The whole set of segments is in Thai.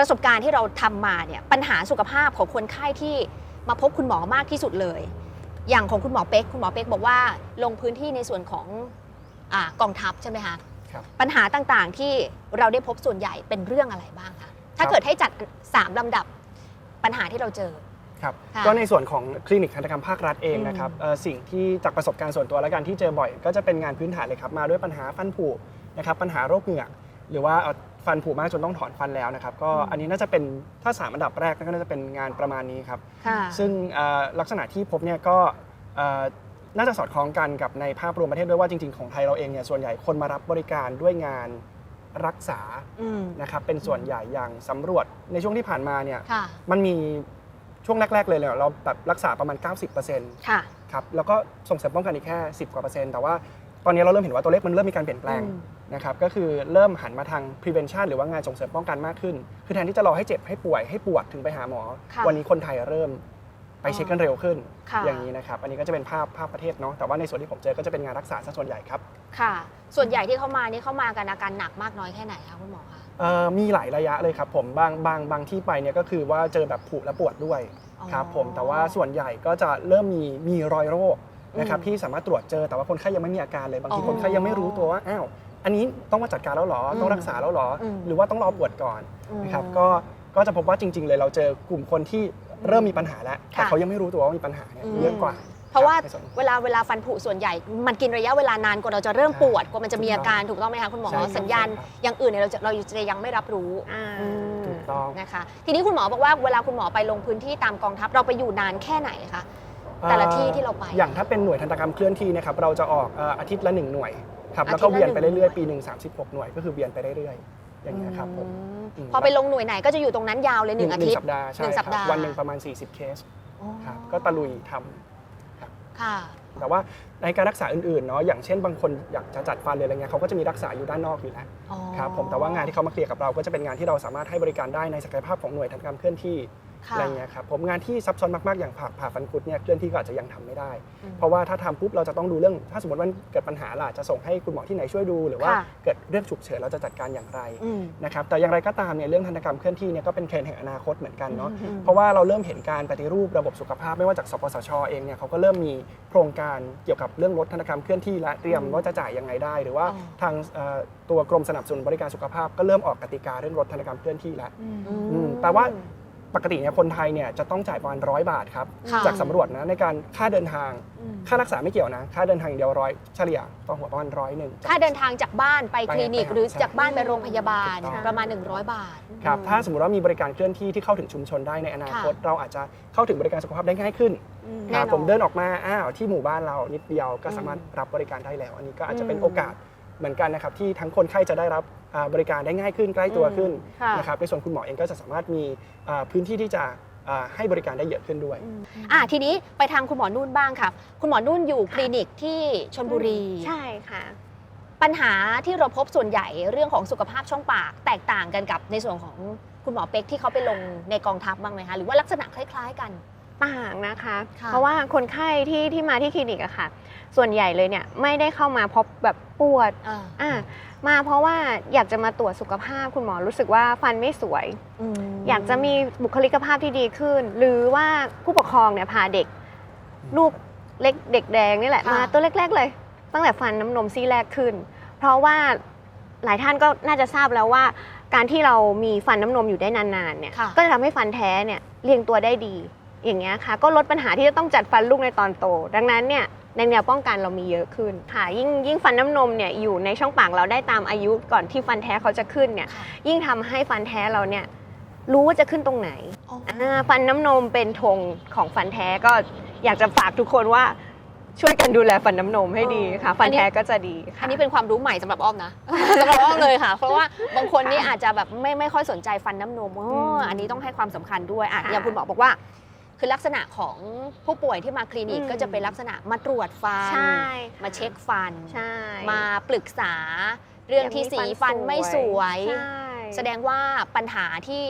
ประสบการณ์ที่เราทำมาเนี่ยปัญหาสุขภาพของคนไข้ที่มาพบคุณหมอมากที่สุดเลย อย่างของคุณหมอเป๊กคุณหมอเป๊กบอกว่าลงพื้นที่ในส่วนของอากองทัพใช่ไหมคะครับปัญหาต่างๆที่เราได้พบส่วนใหญ่เป็นเรื่องอะไรบ้างคะถ้าครับเกิดให้จัด 3ลำดับปัญหาที่เราเจอครับค่ะก็ในส่วนของคลินิกทันตกรรมภาครัฐเองอืมนะครับเอ่อสิ่งที่จากประสบการณ์ส่วนตัวและกันที่เจอบ่อย ก็จะเป็นงานพื้นฐานเลยครับมาด้วยปัญหาฟันผุนะครับปัญหาโรคเหงือก หรือว่าเอ่อฟันผุมากจนต้องถอนฟันแล้วนะครับ ก็อันนี้น่าจะเป็นถ้าสามอันดับแรกก็น่าจะเป็นงานประมาณนี้ครับค่ะซึ่งเอ่อลักษณะที่พบเนี่ยก็เอ่อน่าจะสอดคล้องกันกับในภาพรวมประเทศด้วยว่าจริงๆของไทยเราเองเนี่ยส่วนใหญ่คนมารับบริการด้วยงานรักษาอืมนะครับเป็นส่วนใหญ่อย่างสำรวจในช่วงที่ผ่านมาเนี่ยค่ะมันมีช่วงแรก ๆ เลยเนี่ยเราแบบรักษาประมาณ 90%ค่ะครับแล้วก็ส่งเสริมป้องกันอีกแค่ 10 กว่าเปอร์เซ็นต์แต่ว่า ตอนนี้เราเริ่มเห็นว่าตัวเลขมันเริ่มมีการเปลี่ยนแปลงอืมนะครับก็คือเริ่มหันมาทาง prevention หรือว่างานส่งเสริมป้องกันมากขึ้น คือแทนที่จะรอให้เจ็บให้ป่วยให้ปวดถึงไปหาหมอ ค่ะวันนี้คนไทยเริ่มไปเช็คกันเร็วขึ้น ค่ะ อย่างนี้นะครับ อันนี้ก็จะเป็นภาพภาพประเทศเนาะแต่ว่าในส่วนที่ผมเจอก็จะเป็นงานรักษาซะส่วนใหญ่ครับค่ะ ส่วนใหญ่ที่เขามานี่เขามากันอาการหนักมากน้อยแค่ไหนคะคุณหมอคะเอ่อมีหลายระยะเลยครับผมบางบางบางที่ไปเนี่ยก็คือว่าเจอแบบผุและปวดด้วยอ๋อ ครับผมแต่ว่าส่วนใหญ่ก็จะเริ่มมีมีรอยโรค นะครับอืมที่สามารถตรวจเจอแต่ว่าคนไข้ยังไม่มีอาการเลยบางทีอ๋อคนไข้ยังไม่รู้ตัวว่าอ้าวอันนี้ต้องมาจัดการแล้วเหรออืมต้องรักษาแล้วเหรออมหรือว่าต้องรอปวดก่อนอืมนะครับก็ก็จะพบว่าจริง ๆ เลยเราเจอกลุ่มคนที่เริ่มมีปัญหาแล้วแต่ค่ะเขายังไม่รู้ตัวว่ามีปัญหาเนี่ยอืมเยอะกว่าเพราะว่าในส่นเวลาเวลาฟันผุส่วนใหญ่ มันกินระยะเวลานานกว่าเราจะเริ่มปวดกว่ามันจะมีอาการถูกต้องไหมคะคุณหมอใช่ครับสัญญาณใช่ครับอย่างอื่นเนี่ยเราจะเราจะยังไม่รับรู้อ่าอืมถูกต้องนะคะ ทีนี้คุณหมอบอกว่าเวลาคุณหมอไปลงพื้นที่ตามกองทัพเราไปอยู่นานแค่ไหนคะ แต่ละที่ที่เราไป อย่างถ้าเป็นหน่วยทันตกรรมเคลื่อนที่นะครับเราจะออกเอ่ออาทิตย์ละหนึ่งหน่วยครับอาทิตย์ละแล้วก็เวียนไปหนึ่งเรื่อยหน่วยๆ ปีหนึ่งสามสิบหกหน่วยก็คือเวียนไปเรื่อยๆ อย่างเงี้ยครับผมอืมอืมพอไปลงหน่วยไหนก็จะอยู่ตรงนั้นยาวเลยหนึ่งอาทิตย์สัปดาห์ใช่หนึ่งคสัรับปดาห์ วันหนึ่งประมาณ 40 เคสอ๋อครับก็ตะลุยทำ ค่ะ แต่ว่าในการรักษาอื่นๆเนาะอย่างเช่นบางคนอยากจะจัดฟันเลยอะไรเงี้ยเขาก็จะมีรักษาอยู่ด้านนอกอยู่แล้วอ๋อครับผมแต่ว่างานที่เขามาเคลียร์กับเราก็จะเป็นงานที่เราสามารถให้บริการได้ในศักยภาพของหน่วยทันตกรรมเคลื่อนที่ค่ะ อะไรเงี้ยครับผมงานที่ซับซ้อนมากๆอย่างผ่าผ่าฟันคุดเนี่ยเคลื่อนที่ก็อาจจะยังทำไม่ได้อืมเพราะว่าถ้าทำปุ๊บเราจะต้องดูเรื่อง ถ้าสมมติว่าเกิดปัญหาล่ะจะส่งให้คุณหมอที่ไหนช่วยดู หรือว่าค่ะเกิดเรื่องฉุกเฉินเราจะจัดการอย่างไรอืมนะครับแต่อย่างไรก็ตามเนี่ยเรื่องทันตกรรมเคลื่อนที่เนี่ยก็เป็นเทรนด์แห่งอนาคตเหมือนกันเนาะอืมเพราะว่าเราเริ่มเห็นการปฏิรูประบบสุขภาพไม่ว่าจากสปสชเองเนี่ยเขาก็เริ่มมีโครงการเกี่ยวกับเรื่องลดทันตกรรมเคลื่อนที่และเตรียมอืมว่าจะจ่ายยังไงได้ หรือว่าอ๋อทางเอ่อตัวกรมสนับสนุนบริการสุขภาพก็เริ่มออกกติกาเรื่องลดทันตกรรมเคลื่อนที่แล้วอือืมแต่ว่า ปกติเนี่ยคนไทยเนี่ยจะต้องจ่ายประมาณร้อยบาทครับ ค่ะจากสำรวจนะในการค่าเดินทาง อืมค่ารักษาไม่เกี่ยวนะ ค่าเดินทางอย่างเดียวร้อยเฉลี่ยต่อหัวประมาณร้อยหนึ่ง ค่าเดินทางจากบ้านไปไปคลินิก ไปหาหรือใช่จากบ้านไปโรงพยาบาลถูกต้อง ประมาณ 100 บาท ครับถ้าสมมติว่ามีบริการเคลื่อนที่ที่เข้าถึงชุมชนได้ในอนาคต เราอาจจะเข้าถึงบริการสุขภาพได้ง่ายขึ้นอืมคแน่รับนอนผมเดินออกมาอ้าวที่หมู่บ้านเรานิดเดียวก็อืมสามารถรับบริการได้แล้ว อันนี้ก็อาจจะเป็นอืมโอกาส เหมือนกันนะครับที่ทั้งคนไข้จะได้รับอ่าบริการได้ง่ายขึ้นใกล้ตัวขึ้นค่ะ นะครับในส่วนคุณหมอเองก็จะสามารถมีอ่าพื้นที่ที่จะอ่าให้บริการได้เยอะขึ้นด้วย อะทีนี้ไปทางคุณหมอนุ่นบ้างค่ะ คุณหมอนุ่นอยู่คลินิกที่ชนบุรี ใช่ค่ะ ปัญหาที่เราพบส่วนใหญ่เรื่องของสุขภาพช่องปาก แตกต่างกันกับในส่วนของคุณหมอเป็กที่เขาไปลงในกองทัพบ้างไหมคะหรือว่าลักษณะคล้าย ๆ กัน ต่างนะคะค่ะเพราะว่าคนไข้ที่ที่มาที่คลินิกอะค่ะ ส่วนใหญ่เลยเนี่ยไม่ได้เข้ามาพบแบบปวดอ่าอะมาเพราะว่าอยากจะมาตรวจสุขภาพคุณหมอรู้สึกว่าฟันไม่สวยมอยากจะมีบุคลิกภาพที่ดีขึ้น หรือว่าผู้ปกครองเนี่ยพาเด็ก ลูกเล็กเด็กแดงนี่แหละค่ะมาตัวเล็ก ๆ เลย ตั้งแต่ฟันน้ำนมซี่แรกขึ้น เพราะว่าหลายท่านก็น่าจะทราบแล้วว่า การที่เรามีฟันน้ำนมอยู่ได้นานๆเนี่ยค่ะก็จะทำให้ฟันแท้เนี่ยเรียงตัวได้ดี อย่างเงี้ยค่ะ ก็ลดปัญหาที่จะต้องจัดฟันลูกในตอนโต ดังนั้นเนี่ยในแนวป้องกันเรามีเยอะขึ้นค่ะยิ่งยิ่งฟันน้ำนมเนี่ยอยู่ในช่องปากเราได้ตามอายุก่อนที่ฟันแท้เขาจะขึ้นเนี่ยค่ะยิ่งทำให้ฟันแท้เราเนี่ยรู้ว่าจะขึ้นตรงไหนอ๋ออ่าฟันน้ำนมเป็นธงของฟันแท้ก็อยากจะฝากทุกคนว่าช่วยกันดูแลฟันน้ำนมให้ดีค่ะ ฟันแท้ก็จะดีค่ะอันนี้เป็นความรู้ใหม่สำหรับอ้อมนะสำหรับอ้อมเลยค่ะ เพราะว่าบางคนนี่อาจจะแบบไม่ไม่ค่อยสนใจฟันน้ำนมอ๋อมอันนี้ต้องให้ความสำคัญด้วยอะค่ะอย่างคุณหมอบอกว่า คือลักษณะของผู้ป่วยที่มาคลินิกอืมก็จะเป็นลักษณะมาตรวจฟัน ใช่ค่ะมาเช็คฟัน ใช่มาปรึกษา เรื่องที่สีฟันไม่สวย ใช่ แสดงว่าปัญหาที่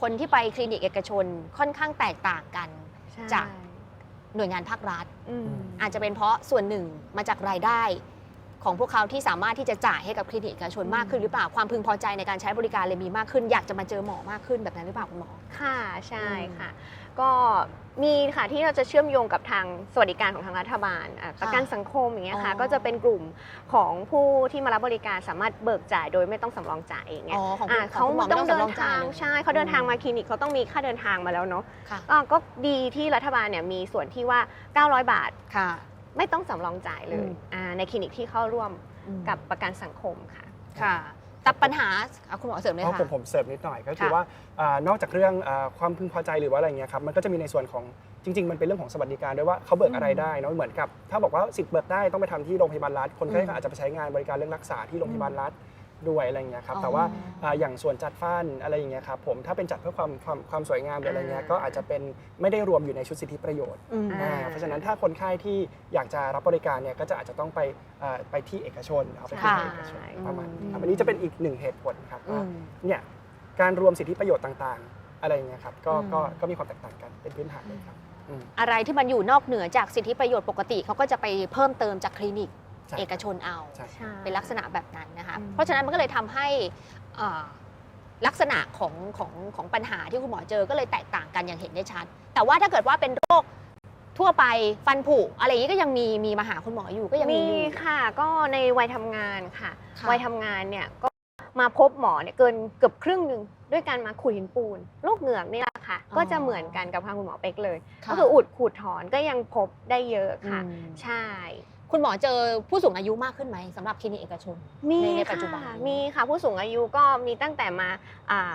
คนที่ไปคลินิกเอกชนค่อนข้างแตกต่างกันใช่จาก หน่วยงานภาครัฐ อืม อาจจะเป็นเพราะส่วนหนึ่งมาจากรายได้ ของพวกเขาที่สามารถที่จะจ่ายให้กับคลินิกเอกชนมากขึ้นหรือเปล่าความพึงพอใจในการใช้บริการเลยมีมากขึ้น อยากจะมาเจอหมอมากขึ้นแบบนั้นหรือเปล่าคุณหมอ ค่ะใช่อืม ค่ะ ก็มีค่ะที่เราจะเชื่อมโยงกับทางสวัสดิการของทางรัฐบาลอะประกันสังคมอย่างเงี้ยค่ะ อ๋อ ก็จะเป็นกลุ่มของผู้ที่มารับบริการสามารถเบิกจ่ายโดยไม่ต้องสำรองจ่ายเองอ๋เงี้อยของอะขเขาองคุณหมอไม่ต้ต้อองงเดิสำรอนงจ่าทายงเลย ใช่เขาเดินทางมาคลินิกเขาต้องมีค่าเดินทางมาแล้วเนาะค่ะ อะก็ดีที่รัฐบาลเนี่ยมีส่วนที่ว่า 900 บาทค่ะ ไม่ต้องสำรองจ่ายเลอืยมอ่าในคลินิกที่เข้าร่วมอืมกับประกันสังคมค่ะ ค่ะ แต่ปัญหาอะคุณหมอเสริมเลยเพราะค่ะ ผมผมเสริมนิดหน่อยก็คือค่ะว่าอ่านอกจากเรื่องอาความพึงพอใจหรือว่าอะไรเงี้ยครับมันก็จะมีในส่วนของจริง ๆ มันเป็นเรื่องของสวัสดิการด้วยว่าเขาเบิกอะไรได้เนอะเหมือนกับ ถ้าบอกว่าสิทธิ์เบิกได้ต้องไปทำที่โรงพยาบาลรัฐคนไข้อืมก็อาจจะไปใช้งานบริการเรื่องรักษาที่โรงพยาบาลรัฐ ด้วยอะไรเงี้ยครับอ๋อแต่ว่าอ่าอย่างส่วนจัดฟันอะไรอย่างเงี้ยครับผมถ้าเป็นจัดเพื่อความความความสวยงามหรืออะไรเงี้ยอ่าก็อาจจะเป็นไม่ได้รวมอยู่ในชุดสิทธิประโยชน์อืมอ่าอ่าเพราะฉะนั้นถ้าคนไข้ที่อยากจะรับบริการเนี่ยก็จะอาจจะต้องไปอ่าไปที่เอกชนเอาไปที่ค่ะ เอกชนใช่ประมาณนี้ครับอืมอันนี้จะเป็นอีกหนึ่งเหตุผลครับอืว่ามเนี่ยการรวมสิทธิประโยชน์ต่างๆ อะไรอย่างเงี้ยครับก็อืม ก็ก็มีความแตกต่างกันเป็นพื้นฐานเลยครับอืมอะไรที่มันอยู่นอกเหนือจากสิทธิประโยชน์ปกติเขาก็จะไปเพิ่มเติมจากคลินิก ใช่เอกชนเอาใช่ ใช่ เป็นลักษณะแบบนั้นนะคะอืม เพราะฉะนั้นมันก็เลยทำให้เอ่อลักษณะของของของปัญหาที่คุณหมอเจอก็เลยแตกต่างกันอย่างเห็นได้ชัด แต่ว่าถ้าเกิดว่าเป็นโรคทั่วไปฟันผุอะไรอย่างนี้ก็ยังมีมีมาหาคุณหมออยู่ก็ยังมีมีอยู่ ค่ะก็ในวัยทำงานค่ะ ค่ะ วัยทำงานเนี่ยก็มาพบหมอเนี่ยเกินเกือบครึ่งหนึ่งด้วยการมาขูดหินปูนโรคเหงือกนี่แหละค่ะอ๋อก็จะเหมือนกันกับทางคุณหมอเป๊กเลยค่ะก็คืออุดขูดถอนก็ยังพบได้เยอะค่ะอืมใช่ คุณหมอเจอผู้สูงอายุมากขึ้นไหมสำหรับคลินิกเอกชนมีในในปัค่ะจจุบันมีค่ะผู้สูงอายุก็มีตั้งแต่มาอ่า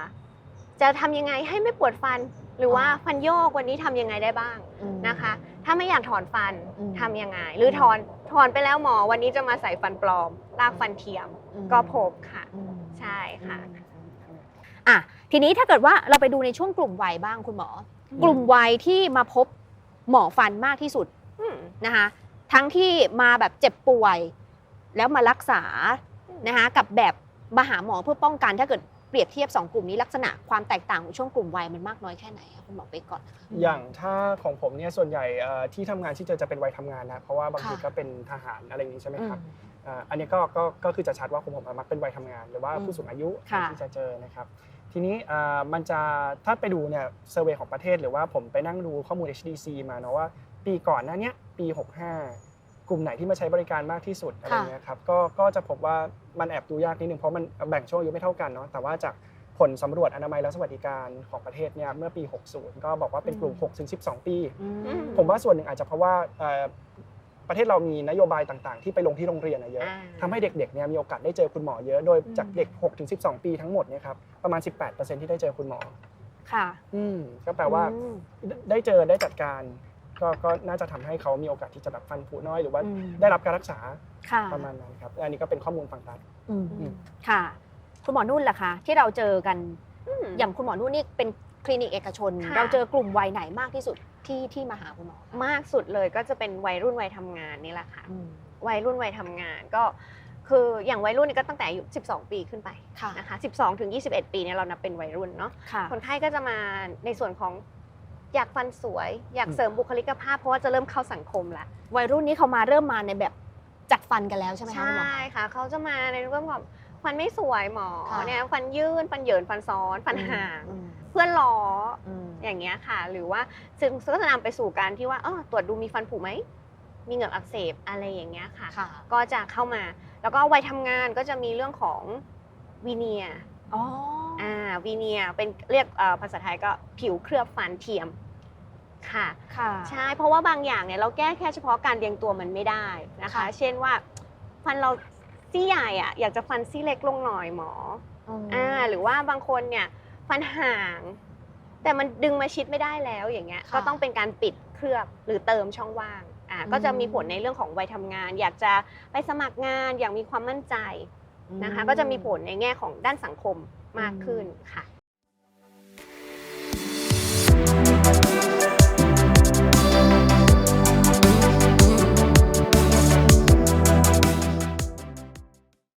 จะทำยังไงให้ไม่ปวดฟัน หรือว่าอ๋อฟันโยกวันนี้ทำยังไงได้บ้างอืม นะคะ ถ้าไม่อยากถอนฟันอืม ทำยังไง หรือถอนถอนไปแล้วหมอวันนี้จะมาใส่ฟันปลอม ลากฟันเทียมอืมก็พบค่ะ อืมใช่ค่ะ อะทีนี้ถ้าเกิดว่าเราไปดูในช่วงกลุ่มวัยบ้างคุณหมอ กลุ่มวัยที่มาพบหมอฟันมากที่สุดอืมนะคะ ทั้งที่มาแบบเจ็บป่วย แล้วมารักษานะคะกับแบบมาหาหมอเพื่อป้องกันถ้าเกิดเปรียบเทียบ 2 กลุ่มนี้ลักษณะความแตกต่างของช่วงกลุ่มวัยมันมากน้อยแค่ไหนคะคุณหมอเป๊กก่อนนะคะอย่างถ้าของผมเนี่ยส่วนใหญ่เอ่อที่ทำงานที่เจอจะเป็นวัยทำงานนะเพราะว่าบางทีค่ะก็เป็นทหารอะไรอย่างนี้ใช่ไหมอืมครับอ่าอันนี้ก็ก็ก็คือจะชัดว่าของผมมักเป็นวัยทำงาน หรือว่าอืมผู้สูงอายุค่ะที่จะเจอนะครับ ทีนี้อ่ามันจะถ้าไปดูเนี่ยเซอร์เวยของประเทศหรือว่าผมไปนั่งดูข้อมูล HDC มาเนาะว่า ปีก่อนหน้าเนี้ยปี 65 กลุ่มไหนที่มาใช้บริการมากที่สุดอะไรเงี้ยครับก็ก็จะพบว่ามันแอบดูยากนิดนึงเพราะมันแบ่งช่วงอายุไม่เท่ากันเนาะแต่ว่าจากผลสำรวจอนามัยและสวัสดิการของประเทศเนี่ยเมื่อปี 60 ก็บอกว่าเป็นกลุ่ม 6-12 ปีอืมอืมผมว่าส่วนหนึ่งอาจจะเพราะว่าเอ่อ ประเทศเรามีนโยบายต่างๆ ที่ไปลงที่โรงเรียนอะเยอะอ่าทำให้เด็กๆเนี่ยมีโอกาสได้เจอคุณหมอเยอะ โดยอืมจากเด็ก6-12 ปีทั้งหมดเนี่ยครับประมาณ 18%ที่ได้เจอคุณหมอค่ะ อืมก็แปลว่าอืมได้เจอได้จัดการก็ก็น่าจะทำให้เขามีโอกาสที่จะแบบฟันผุน้อยหรือว่าอืมได้รับการรักษาค่ะประมาณนั้นครับอันนี้ก็เป็นข้อมูลฝั่งตัดอืมอืมค่ะ คุณหมอนุ่นล่ะคะที่เราเจอกันอืมอย่างคุณหมอนุ่นนี่เป็น คลินิกเอกชน ค่ะ เราเจอกลุ่มวัยไหนมากที่สุดที่ที่มาหาคุณหมอคะมากสุดเลยก็จะเป็นวัยรุ่นวัยทำงานนี่แหละค่ะ อืมวัยรุ่นวัยทำงานก็คืออย่างวัยรุ่นนี่ก็ตั้งแต่อายุ 12 ปีขึ้นไปค่ะ นะคะ12 ถึง 21 ปีเนี่ยเรานับเป็นวัยรุ่นเนาะค่ะ คนไข้ก็จะมาในส่วนของอยากฟันสวย อยากอืมเสริมบุคลิกภาพ เพราะว่าจะเริ่มเข้าสังคมละวัยรุ่นนี้เขามาเริ่มมาในแบบจัดฟันกันแล้วใช่ไหมคะคุณหมอใช่ค่ะเขาจะมาในเรื่องแบบ ฟันไม่สวยหมอค่ะเนี่ยฟันยื่นฟันเหยินฟันซ้อน ฟันห่างอืมเพื่อนล้ออืมอย่างเงี้ยค่ะ หรือว่าซึ่งก็จะนำไปสู่การที่ว่าเออตรวจดูมีฟันผุไหมมีเหงือกอักเสบอะไรอย่างเงี้ยค่ะ ค่ะก็จะเข้ามา แล้วก็วัยทำงานก็จะมีเรื่องของวีเนียอ๋ออ่าวีเนียเป็นเรียกเอ่อภาษาไทยก็ผิวเคลือบฟันเทียมค่ะ ค่ะ ใช่ เพราะว่าบางอย่างเนี่ยเราแก้แค่เฉพาะการเรียงตัวมันไม่ได้นะคะ ค่ะ เช่นว่าฟันเรา ซี่ใหญ่อะอยากจะฟันซี่เล็กลงหน่อยหมอมอ่าหรือว่าบางคนเนี่ยฟันห่าง แต่มันดึงมาชิดไม่ได้แล้วอย่างเงี้ยค่ะก็ต้องเป็นการปิดเคลือบหรือเติมช่องว่างอ่าอืมก็จะมีผลในเรื่องของวัยทำงาน อยากจะไปสมัครงานอย่างมีความมั่นใจนะคะ ก็จะมีผลในแง่ของด้านสังคมมากขึ้นค่ะ